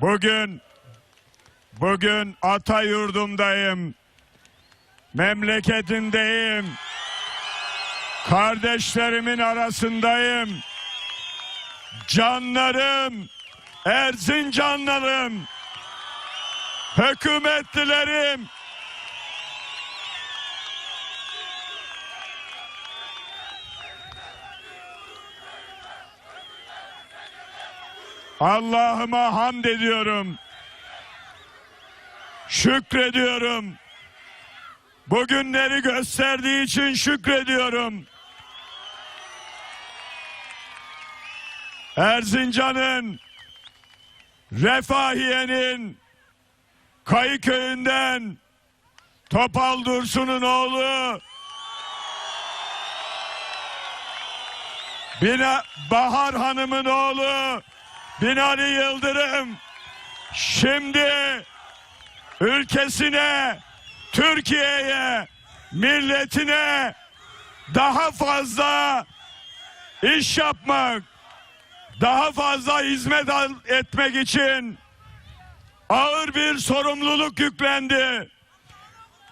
Bugün bugün ata yurdumdayım. Memleketimdeyim. Kardeşlerimin arasındayım. Canlarım, Erzincanlarım, hükümetlilerim, Allah'ıma hamd ediyorum. Şükrediyorum. Bugünleri gösterdiği için şükrediyorum. Erzincan'ın, Refahiye'nin, Kayıköy'ünden Topal Dursun'un oğlu Bina, Bahar Hanım'ın oğlu Binali Yıldırım şimdi ülkesine, Türkiye'ye, milletine daha fazla iş yapmak, daha fazla hizmet etmek için ağır bir sorumluluk yüklendi.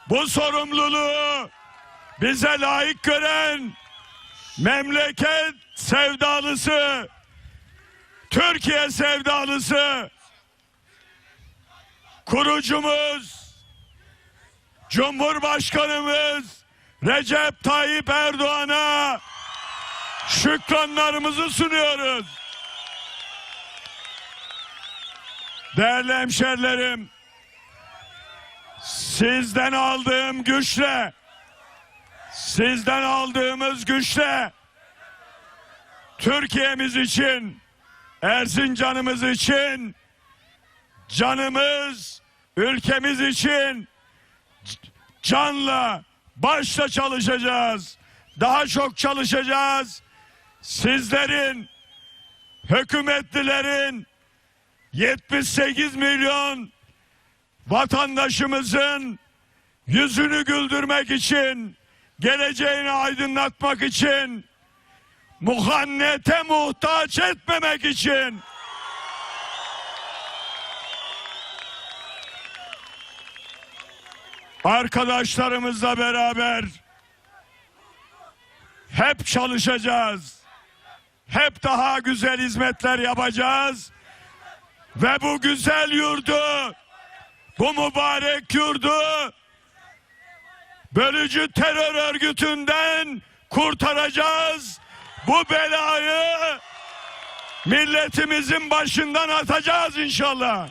Bu sorumluluğu bize layık gören memleket sevdalısı, Türkiye sevdalısı, kurucumuz, Cumhurbaşkanımız Recep Tayyip Erdoğan'a şükranlarımızı sunuyoruz. Değerli hemşerilerim, sizden aldığım güçle, sizden aldığımız güçle Türkiye'miz için, Erzincan'ımız için, canımız, ülkemiz için canla, başla çalışacağız. Daha çok çalışacağız. Sizlerin, hükümetlilerin, 78 milyon vatandaşımızın yüzünü güldürmek için, geleceğini aydınlatmak için, muhannete muhtaç etmemek için arkadaşlarımızla beraber hep çalışacağız. Hep daha güzel hizmetler yapacağız. Ve bu güzel yurdu, bu mübarek yurdu bölücü terör örgütünden kurtaracağız. Bu belayı milletimizin başından atacağız inşallah.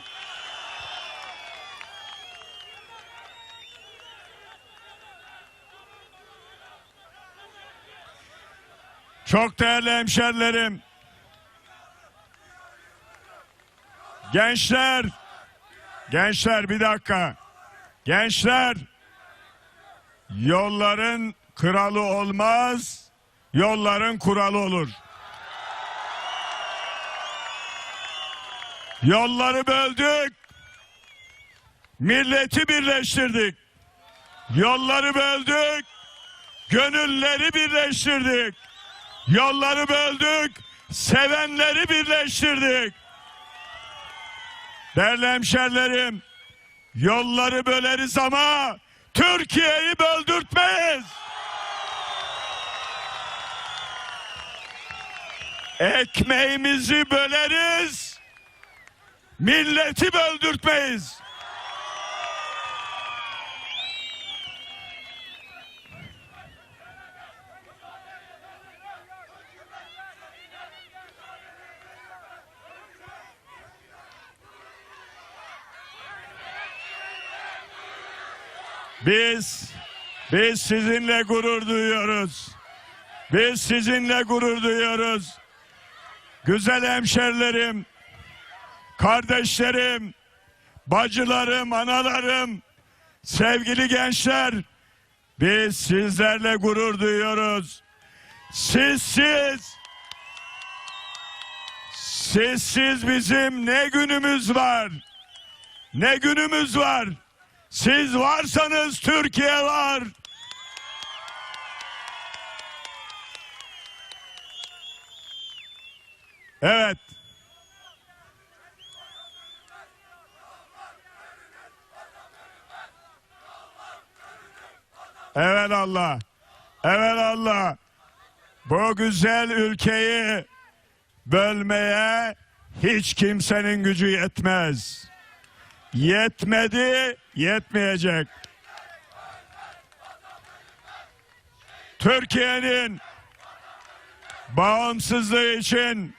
Çok değerli hemşerilerim. Gençler, gençler bir dakika. Gençler, yolların kralı olmaz, yolların kuralı olur. Yolları böldük, milleti birleştirdik. Yolları böldük, gönülleri birleştirdik. Yolları böldük, sevenleri birleştirdik. Değerli hemşerilerim, yolları böleriz ama Türkiye'yi böldürtmeyiz. Ekmeğimizi böleriz, milleti böldürtmeyiz. Biz biz sizinle gurur duyuyoruz. Biz sizinle gurur duyuyoruz. Güzel hemşerilerim, kardeşlerim, bacılarım, analarım, sevgili gençler, biz sizlerle gurur duyuyoruz. Siz siz siz siz bizim ne günümüz var? Ne günümüz var? Siz varsanız Türkiye var. Evet. Evet Allah. Evet Allah. Bu güzel ülkeyi bölmeye hiç kimsenin gücü yetmez. Yetmedi, yetmeyecek. Türkiye'nin bağımsızlığı için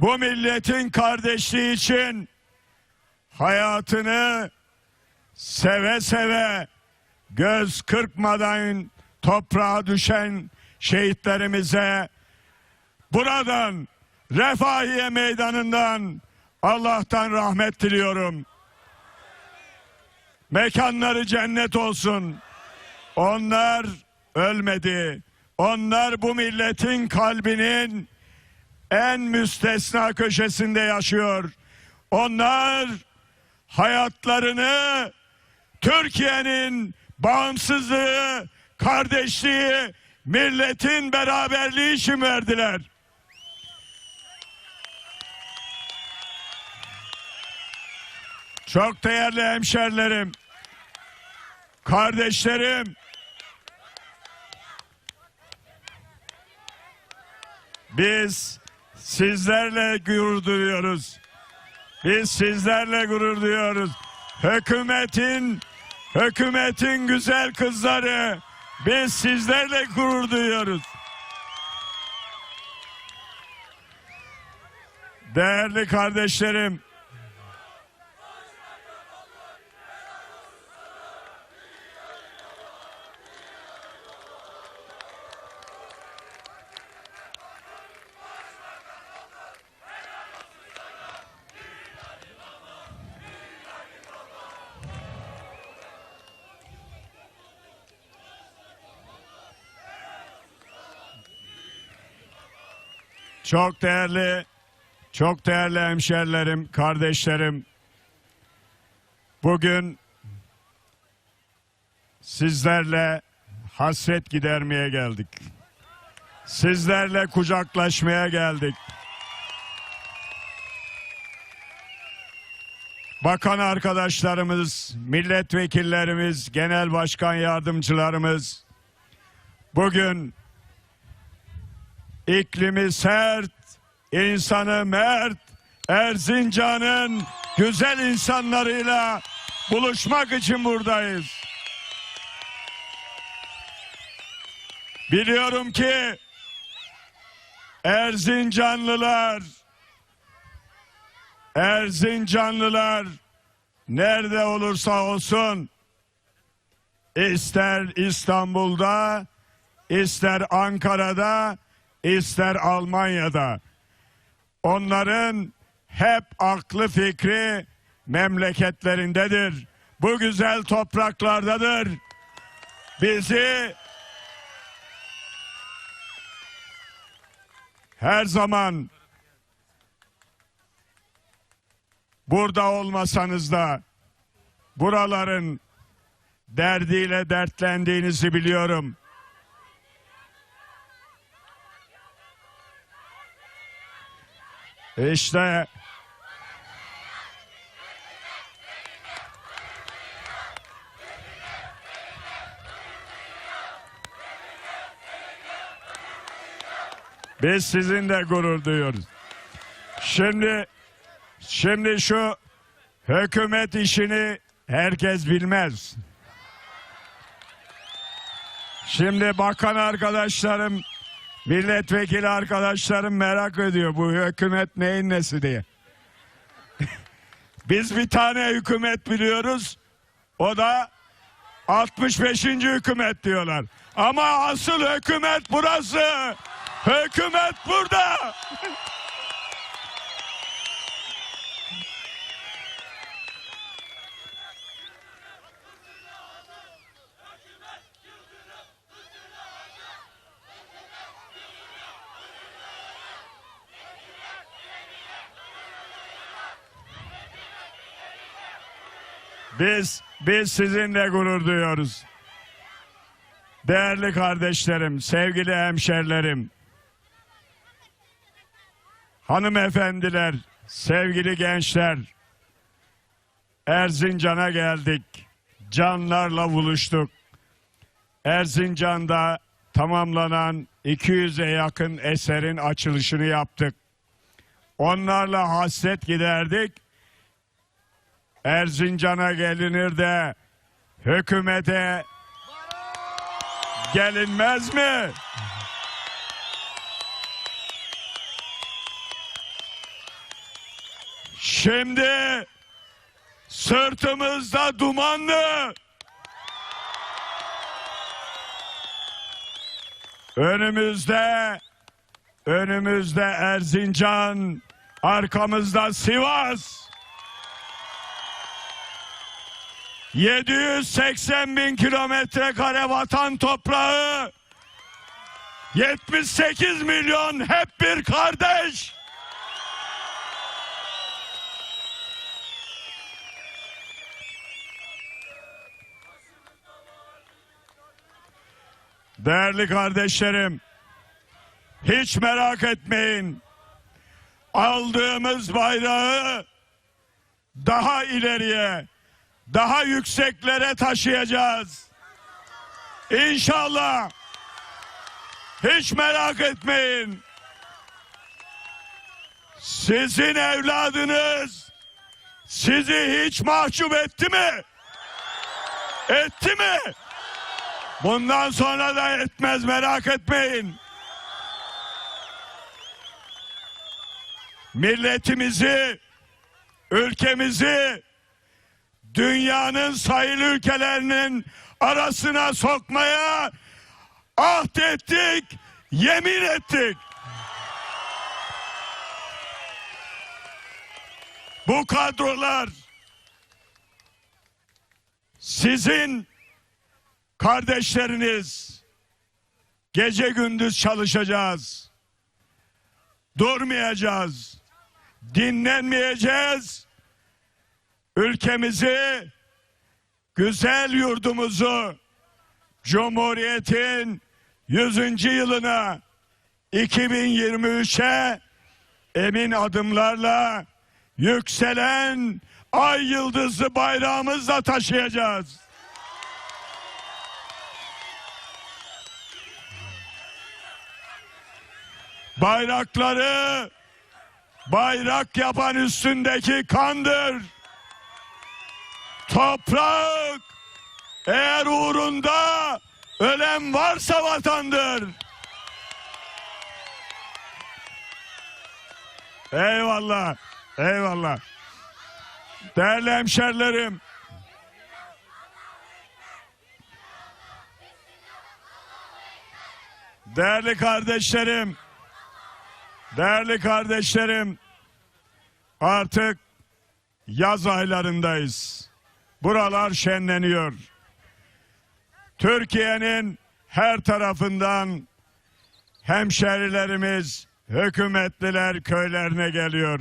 bu milletin kardeşliği için hayatını seve seve göz kırpmadan toprağa düşen şehitlerimize buradan Refahiye Meydanı'ndan Allah'tan rahmet diliyorum. Mekanları cennet olsun. Onlar ölmedi. Onlar bu milletin kalbinin en müstesna köşesinde yaşıyor. Onlar hayatlarını Türkiye'nin bağımsızlığı, kardeşliği, milletin beraberliği için verdiler. Çok değerli hemşerilerim, kardeşlerim, biz sizlerle gurur duyuyoruz. Biz sizlerle gurur duyuyoruz. Hükümetin, hükümetin güzel kızları, biz sizlerle gurur duyuyoruz. Değerli kardeşlerim, Çok değerli, çok değerli hemşerilerim, kardeşlerim. Bugün sizlerle hasret gidermeye geldik. Sizlerle kucaklaşmaya geldik. Bakan arkadaşlarımız, milletvekillerimiz, genel başkan yardımcılarımız bugün iklimi sert, insanı mert, Erzincan'ın güzel insanlarıyla buluşmak için buradayız. Biliyorum ki Erzincanlılar Erzincanlılar nerede olursa olsun ister İstanbul'da ister Ankara'da ister Almanya'da onların hep aklı fikri memleketlerindedir. Bu güzel topraklardadır. Bizi her zaman burada olmasanız da buraların derdiyle dertlendiğinizi biliyorum. İşte biz sizinle gurur duyuyoruz. Şimdi şimdi şu hükümet işini herkes bilmez. Şimdi bakan arkadaşlarım Milletvekili arkadaşlarım merak ediyor bu hükümet neyin nesi diye. Biz bir tane hükümet biliyoruz. O da 65. hükümet diyorlar. Ama asıl hükümet burası. Hükümet burada. Biz biz sizinle gurur duyuyoruz. Değerli kardeşlerim, sevgili hemşerilerim, hanımefendiler, sevgili gençler, Erzincan'a geldik. Canlarla buluştuk. Erzincan'da tamamlanan 200'e yakın eserin açılışını yaptık. Onlarla hasret giderdik. Erzincan'a gelinir de hükümete gelinmez mi? Şimdi sırtımızda dumanlı. Önümüzde önümüzde Erzincan, arkamızda Sivas. 780 bin kilometre kare vatan toprağı. 78 milyon hep bir kardeş. Değerli kardeşlerim, hiç merak etmeyin. Aldığımız bayrağı daha ileriye, daha yükseklere taşıyacağız. İnşallah. Hiç merak etmeyin. Sizin evladınız sizi hiç mahcup etti mi? Etti mi? Bundan sonra da etmez merak etmeyin. Milletimizi, ülkemizi dünyanın sayılı ülkelerinin arasına sokmaya ahd ettik, yemin ettik. Bu kadrolar sizin kardeşleriniz gece gündüz çalışacağız. Durmayacağız. Dinlenmeyeceğiz. Ülkemizi, güzel yurdumuzu Cumhuriyet'in 100. yılına 2023'e emin adımlarla yükselen ay yıldızlı bayrağımızla taşıyacağız. Bayrakları bayrak yapan üstündeki kandır. Toprak eğer uğrunda ölen varsa vatandır. Eyvallah. Eyvallah. Değerli hemşerilerim. Değerli kardeşlerim. Değerli kardeşlerim. Artık yaz aylarındayız. Buralar şenleniyor. Türkiye'nin her tarafından hemşerilerimiz, hükümetliler köylerine geliyor.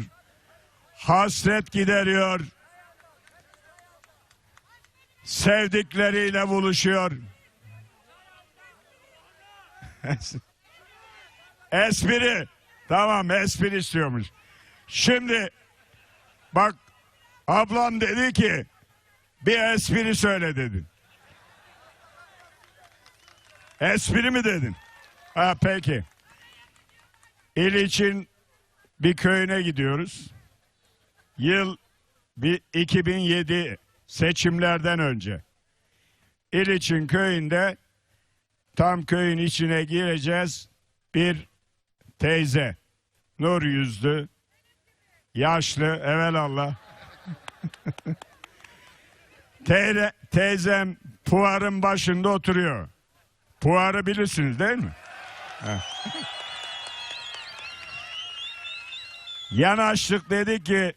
Hasret gideriyor. Sevdikleriyle buluşuyor. espri. Tamam espri istiyormuş. Şimdi bak ablam dedi ki bir espri söyle dedi. Espri mi dedin? Ha peki. İl için bir köyüne gidiyoruz. Yıl bir 2007 seçimlerden önce. İliçin köyünde tam köyün içine gireceğiz. Bir teyze nur yüzlü yaşlı evelallah Teyze, teyzem puarın başında oturuyor. Puarı bilirsiniz değil mi? Yanaştık dedi ki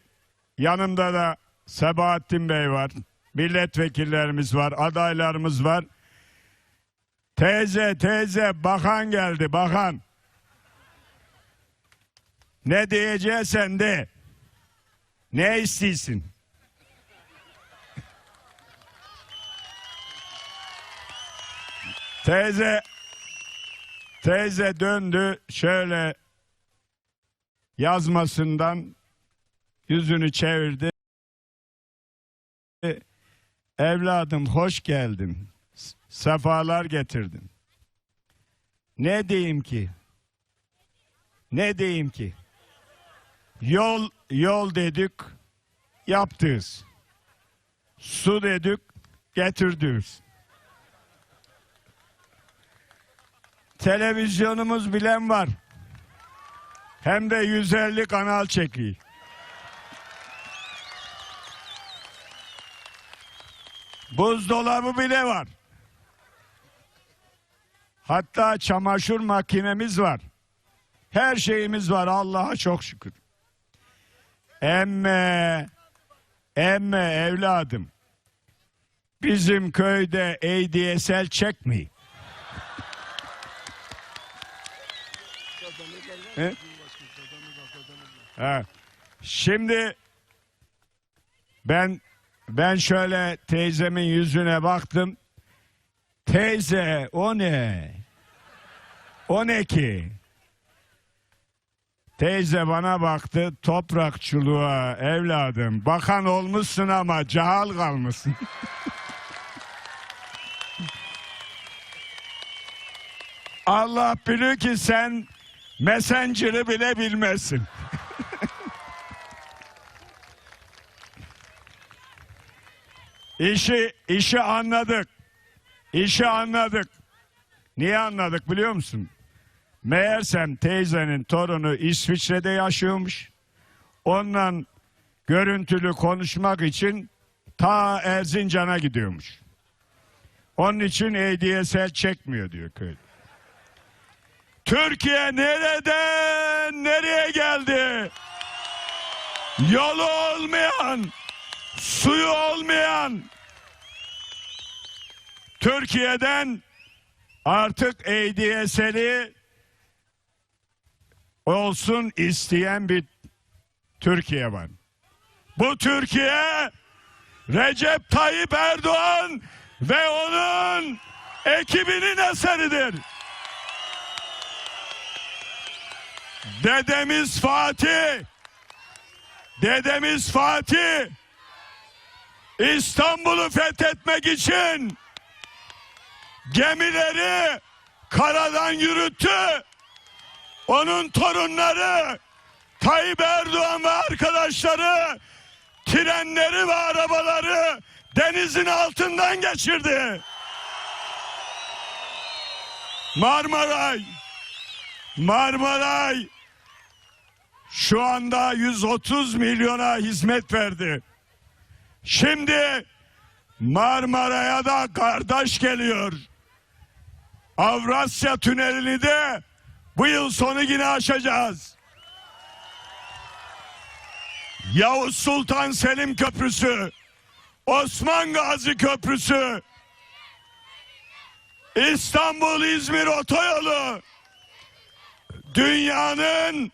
yanımda da Sebahattin Bey var. Milletvekillerimiz var, adaylarımız var. Teyze, teyze, bakan geldi, bakan. Ne diyeceksen de. Ne istiyorsun? Teyze teyze döndü şöyle yazmasından yüzünü çevirdi. Evladım hoş geldin. sefalar getirdin. Ne diyeyim ki? Ne diyeyim ki? Yol yol dedik, yaptınız. Su dedik, getirdiniz. Televizyonumuz bilen var. Hem de 150 kanal çekiyor. Buzdolabı bile var. Hatta çamaşır makinemiz var. Her şeyimiz var Allah'a çok şükür. Emme, emme evladım. Bizim köyde ADSL çekmiyor. He? Ha. Şimdi ben ben şöyle teyzemin yüzüne baktım. Teyze o ne? O ne ki? Teyze bana baktı toprakçılığa evladım. Bakan olmuşsun ama cahal kalmışsın. Allah bilir ki sen Messenger'ı bile bilmezsin. İşi, işi anladık. İşi anladık. Niye anladık biliyor musun? Meğersem teyzenin torunu İsviçre'de yaşıyormuş. Ondan görüntülü konuşmak için ta Erzincan'a gidiyormuş. Onun için ADSL çekmiyor diyor köy. Türkiye nereden nereye geldi? Yolu olmayan, suyu olmayan Türkiye'den artık ADSL'i olsun isteyen bir Türkiye var. Bu Türkiye Recep Tayyip Erdoğan ve onun ekibinin eseridir. Dedemiz Fatih Dedemiz Fatih İstanbul'u fethetmek için gemileri karadan yürüttü. Onun torunları Tayyip Erdoğan ve arkadaşları trenleri ve arabaları denizin altından geçirdi. Marmaray Marmaray şu anda 130 milyona hizmet verdi. Şimdi Marmara'ya da kardeş geliyor. Avrasya Tüneli'ni de bu yıl sonu yine aşacağız. Yavuz Sultan Selim Köprüsü, Osman Gazi Köprüsü, İstanbul-İzmir Otoyolu, dünyanın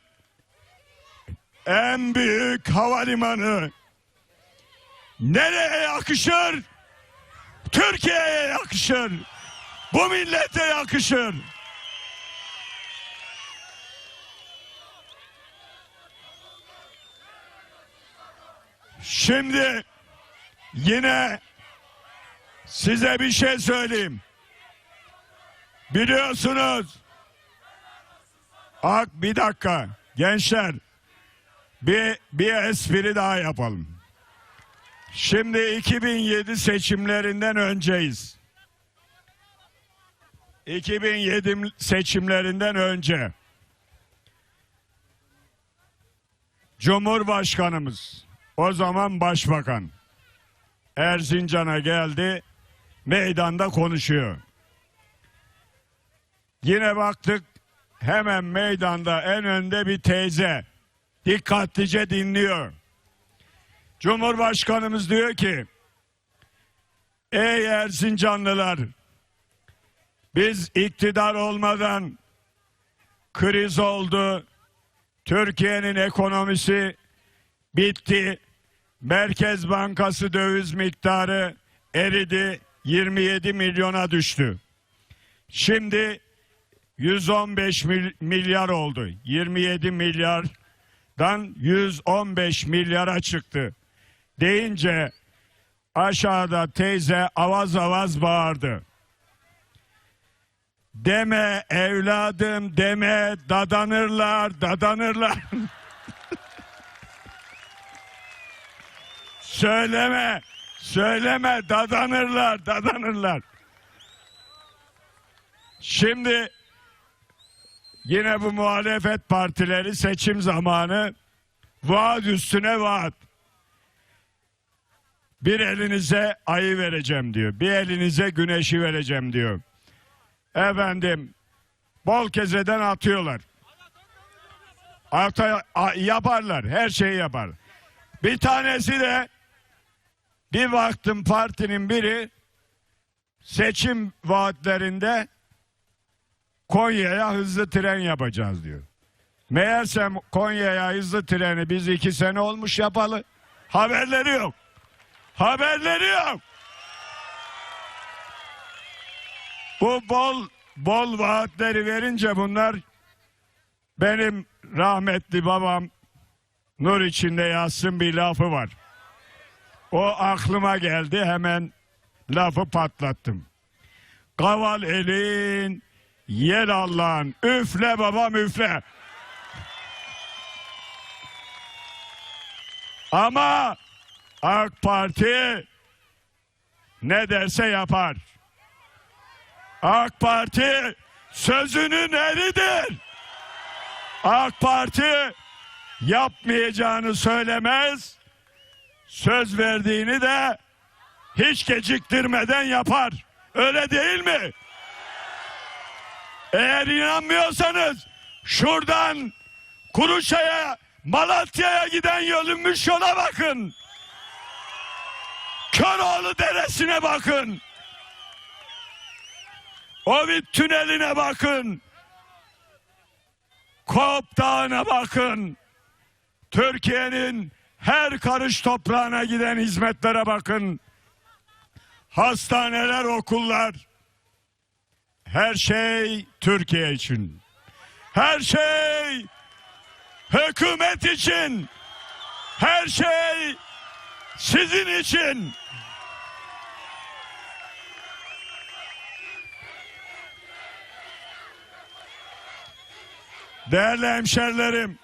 en büyük havalimanı nereye yakışır? Türkiye'ye yakışır. Bu millete yakışır. Şimdi yine size bir şey söyleyeyim. Biliyorsunuz Ak bir dakika gençler bir bir espri daha yapalım. Şimdi 2007 seçimlerinden önceyiz. 2007 seçimlerinden önce Cumhurbaşkanımız o zaman başbakan Erzincan'a geldi meydanda konuşuyor. Yine baktık hemen meydanda en önde bir teyze dikkatlice dinliyor. Cumhurbaşkanımız diyor ki Ey Erzincanlılar biz iktidar olmadan kriz oldu. Türkiye'nin ekonomisi bitti. Merkez Bankası döviz miktarı eridi. 27 milyona düştü. Şimdi 115 mil- milyar oldu. 27 milyardan 115 milyara çıktı. Deyince aşağıda teyze avaz avaz bağırdı. Deme evladım deme dadanırlar dadanırlar. söyleme söyleme dadanırlar dadanırlar. Şimdi yine bu muhalefet partileri seçim zamanı vaat üstüne vaat. Bir elinize ayı vereceğim diyor. Bir elinize güneşi vereceğim diyor. Efendim bol kezeden atıyorlar. Ata, a- yaparlar. Her şeyi yapar. Bir tanesi de bir baktım partinin biri seçim vaatlerinde Konya'ya hızlı tren yapacağız diyor. Meğersem Konya'ya hızlı treni biz iki sene olmuş yapalı. Haberleri yok. Haberleri yok. Bu bol bol vaatleri verince bunlar benim rahmetli babam nur içinde yatsın bir lafı var. O aklıma geldi hemen lafı patlattım. Kaval elin, yer Allah'ın. Üfle babam üfle. Ama AK Parti ne derse yapar. AK Parti sözünün eridir. AK Parti yapmayacağını söylemez. Söz verdiğini de hiç geciktirmeden yapar. Öyle değil mi? Eğer inanmıyorsanız şuradan Kuruşa'ya, Malatya'ya giden yolunmuş yola bakın. Köroğlu Deresi'ne bakın. Ovid Tüneli'ne bakın. Kop Dağı'na bakın. Türkiye'nin her karış toprağına giden hizmetlere bakın. Hastaneler, okullar. Her şey Türkiye için. Her şey hükümet için. Her şey sizin için. Değerli hemşerilerim,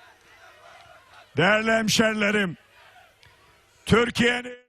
değerli hemşerilerim, Türkiye'nin